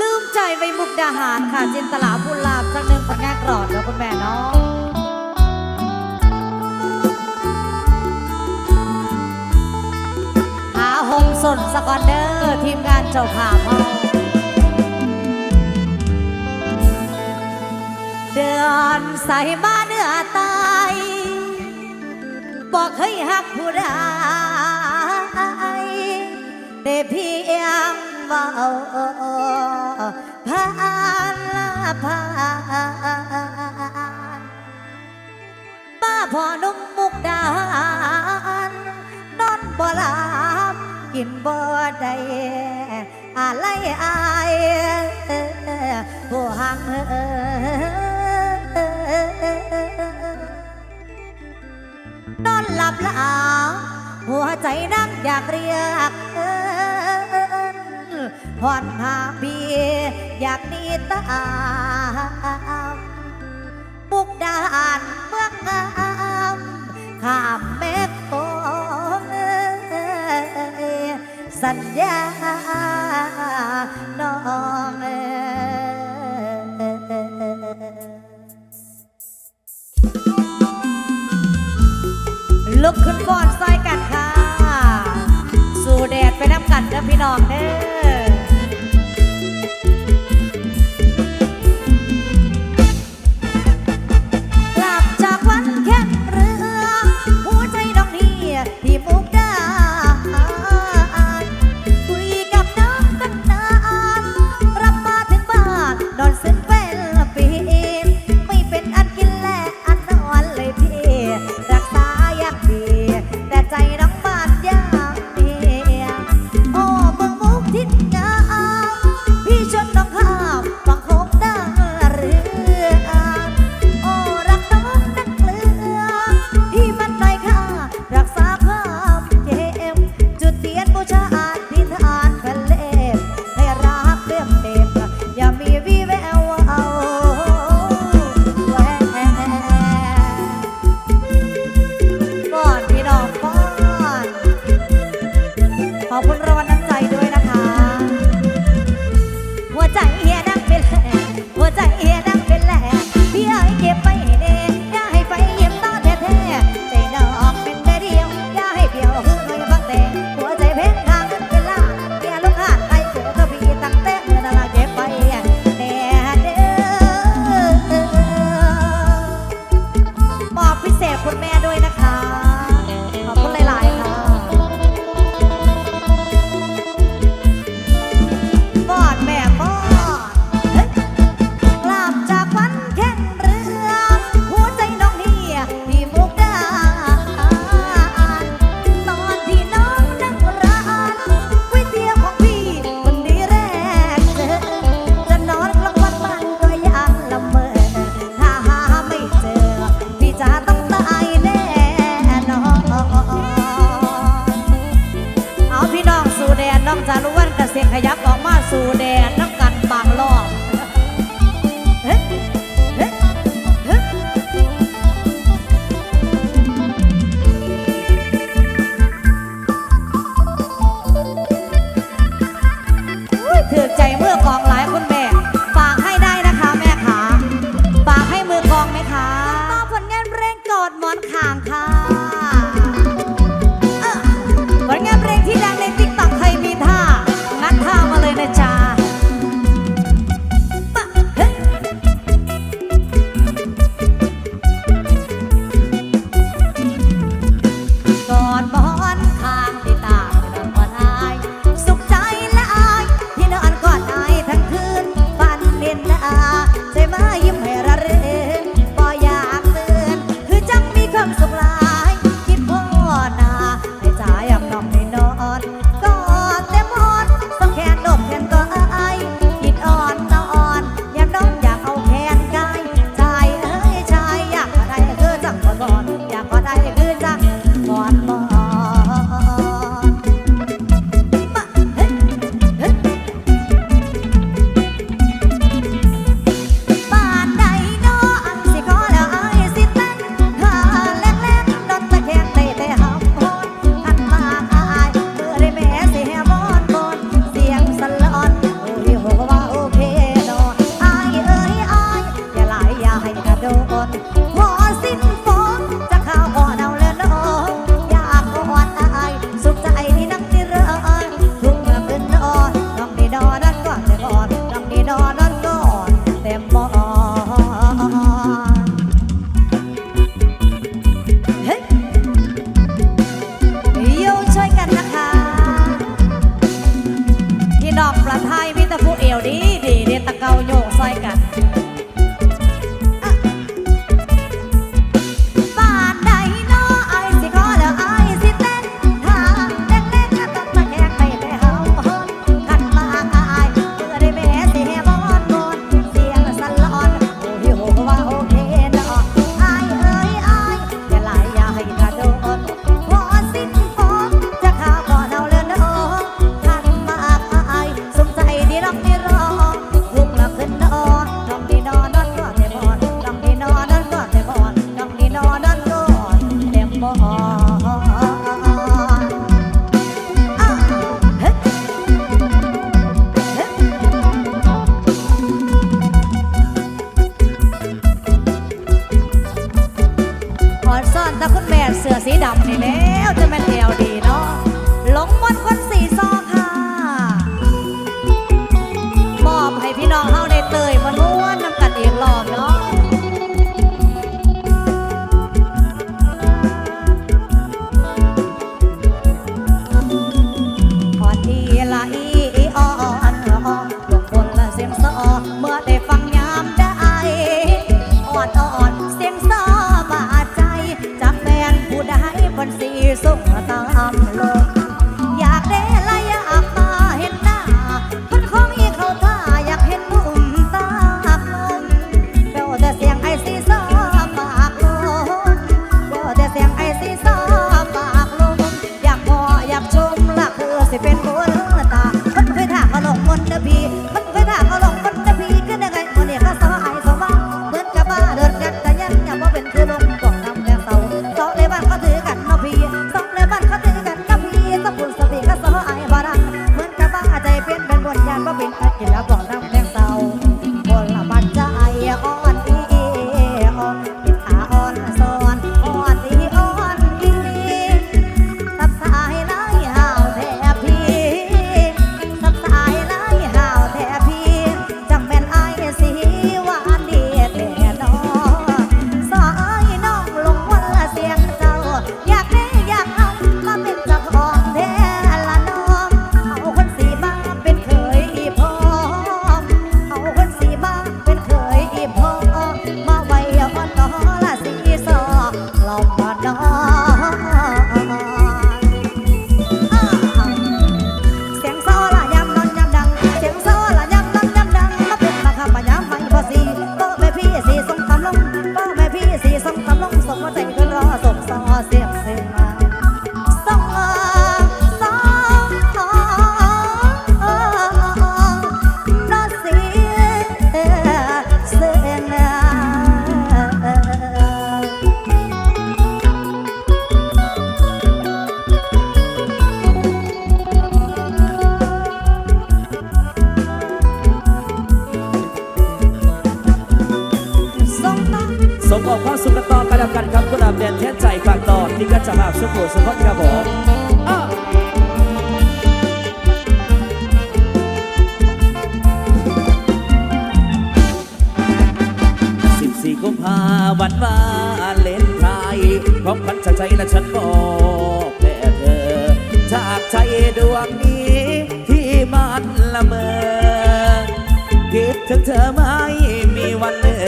ลืมใจไปมุกดาหารค่ะ จินตลาพูลาบสักหนึ่งสักแง่กรอดแล้วคุณแม่เนาะหาหงสุนสกอนเดอร์ทีมงานเจ้าภาพเฮาเดินใส่มาเนื้อตายบอกให้หักผู้ใดได้เพียงเบา พานลาพานป้าพ่อนุ่มมุกดานนอนบ่หลับกินบ่ได้อะไรอายผู้หังนอนหลับละอหัวใจนั่งอยากเรียก ฮอนหาปีอยากนีตามบุกดานเมืองงามข้ามแม่โองสัญญาน้องเอ๋ลุกขึ้นก่อนซอยกันค่ะ สู่แดดไปน้ำกันเด้อพี่น้องเด้อ 我在 ขวสุภาพครับผมสิบสี่กุมภาวันวาเลนไทยพร้อมพันจากใจและฉันบอกแด่เธอ จากใจดวงนี้ที่มันละเมอคิดถึงเธอไม่มีวันเลิ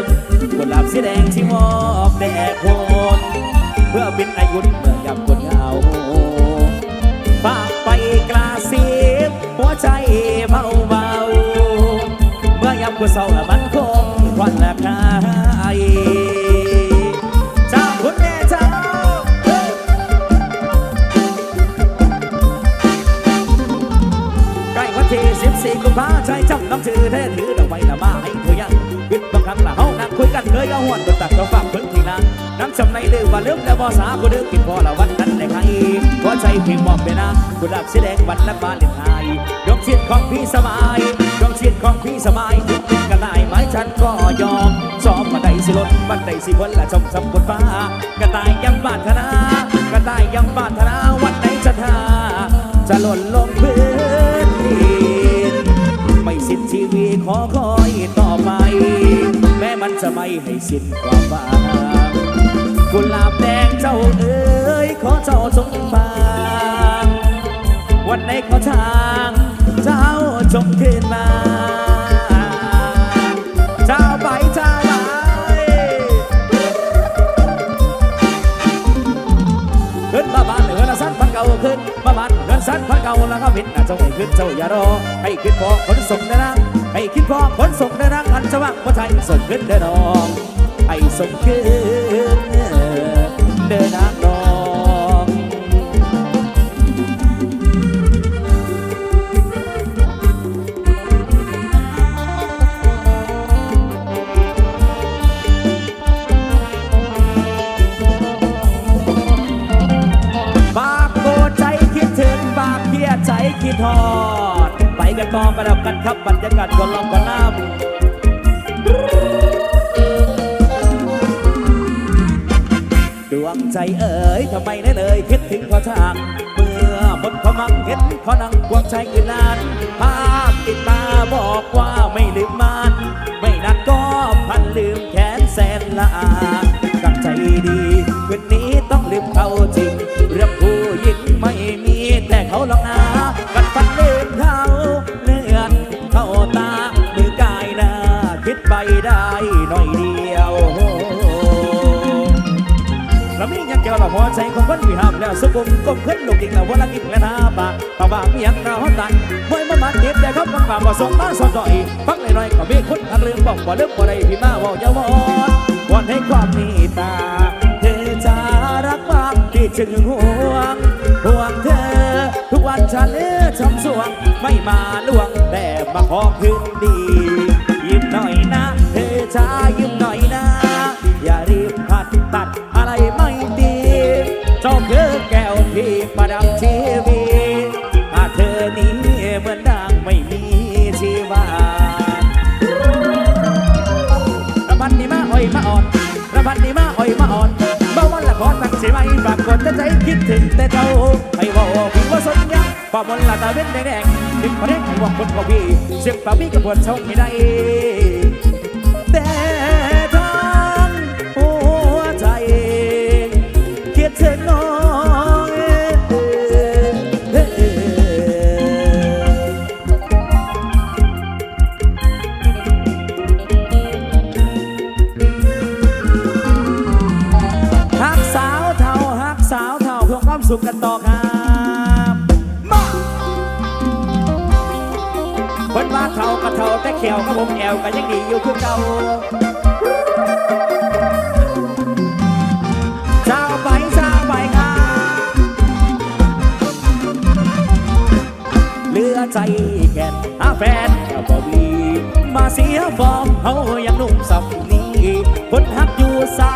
กกุหลาบสีแดงที่มอบแด่คน เพื่อเป็นอายุนเมื่อยามคนเหงาฝากไปกลาซีบหัวใจเบาเบาเมื่อยับกูเศร้ามันคงควันละกา จำในเลือว่าเลือกแต่บ่สาบ่เลือกกินพอละวันนั้นแต่ใครพอใจเพียงมองไปนะกุหลาบสีแดงวันละบาลินไทยดวงจิดของพี่สบายดวงจิดของพี่สบายถึงเป็นกระไดไม้ฉันก็ยอมซ้อมมาได้สิลดบันไดสิพ้นละชมสมบนฟ้ากระต่ายยังบาดธนากระต่ายยังบาดธนาวันไหนจะทาจะหล่นลงพื้นดินไม่สิ้นชีวีขอคอยต่อไป แม้มันจะไม่ให้สิ้นความหวัง กุหลาบแดงเจ้าเอ๋ยขอเจ้าจงฟางวันในขอทางเจ้าจงคืนมาเจ้าไปเจ้าไปขึ้นมาบ้านเงินสั้นพันเก่าขึ้นมาบ้านเงินสั้นพันเก่าแล้วก็พินนะเจ้าให้ขึ้นเจ้าอย่ารอให้ขึ้นพอขนส่งนะนะให้ขึ้นพอขนส่งนะนะพันจะว่างพอไทยส่งขึ้นเด้อน้องให้ส่งขึ้น เดินทางน้องบากโกใจคิดถึงบากเพียใจคิดทอด ไปกันต่อกันแล้วกันครับบรรยากาศก่อนลองก่อนน้ำ งใจเอ๋ยทำไมได้เลยคิดถึงพอทากเมื่อหมดความหวังเห็นขอนั่งควงใจคืนนานภาพติดตาบอกว่าไม่ลืมมันไม่นัดก็พันลืมแขนแสนละอาตั้งใจดี ใจของคนที่ห้ามแล้วสุกุมก้มขึ้นลูกดิ่งแล้ววันละกินและนาปากปาบางมียังเราตันมวยมามาเก็บแต่ครับมันปากว่าส่งมาสอดจ่อยฟังหน่อยๆก็มีคนอันลืมบอกว่าเลิกบ่ได้พี่มาว่าอย่าวอนวอนให้ความเมตตาเธอจะรักมากที่จึงห่วงห่วงเธอ ทุกวันฉันเลือช้ำสวงไม่มาล่วงแต่มาขอคืนดียิ้มหน่อยนะเธอจะยิ้มหน่อยันนี้มาอ่อยมาอ่อนเมื่อวันละครตั้งใช่ไหมปรากฏจะใจคิดถึงแต่เจ้าให้ว่าพี่ว่าสนยังพอมนละตาเว้นแดงๆติดประเด็นให้ว่าคนก็พี่เสียงฝ่าพี่กระปวดช่องไม่ได้แต่ สุขกันต่อครับมาเพิ่นว่าเขากระเท่าแต่เขียวกับผมแอวก็ยังดีอยู่คือเก่าเจ้าไปเจ้าไปครับเหลือใจแก่นหาแฟนก็บ่มีมาเสียฟอร์มเฮายังหนุ่มสับนี้คนหักอยู่สา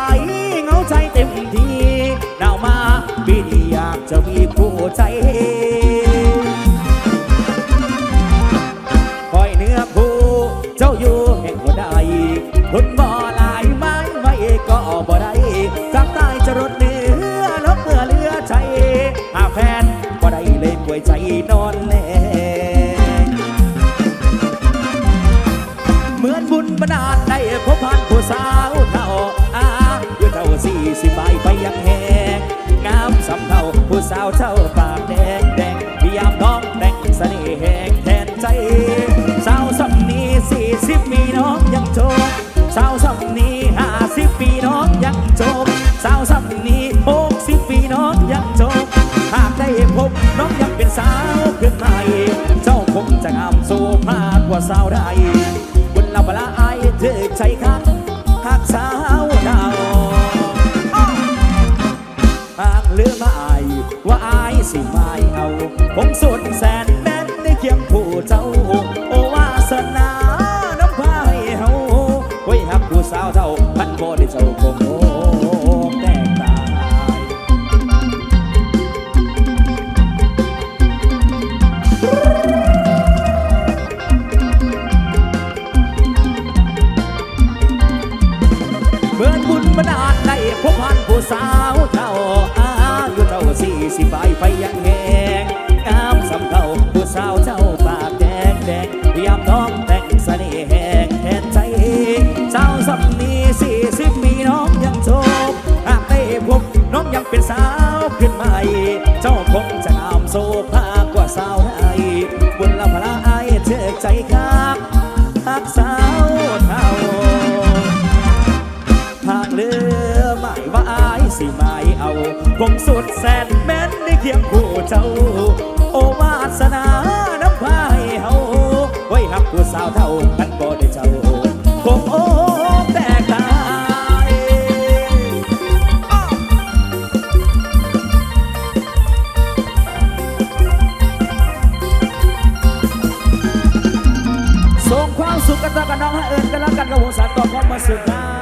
สาวเท่าปากแดงแดงพยายามน้องแต่งเสน่ห์แหงแทนใจ สาวสำนีสี่สิบปีน้องยังโจมสาวสำนีห้าสิบปีน้องยังโจมสาวสำนีหกสิบปีน้องยังโจมหากได้พบน้องยังเป็นสาวขึ้นใหม่เจ้าคงจะงามสู้มากกว่าสาวใดบุญละบละอายเธอใจคักหากสาวดาว สิไม่เอาผมสุดแสน เอาคงสุดแสนแม้นได้เคียงคู่เจ้า โอวาสนาน้ำพายเฮาไว้หักผู้สาวเท่ากันบ่ได้เจ้าคงโอ้แต่กายส่งความสุขกันต่อกันน้องให้เอิญกันแล้วกันกับวงสารต่อความมาสุขนะ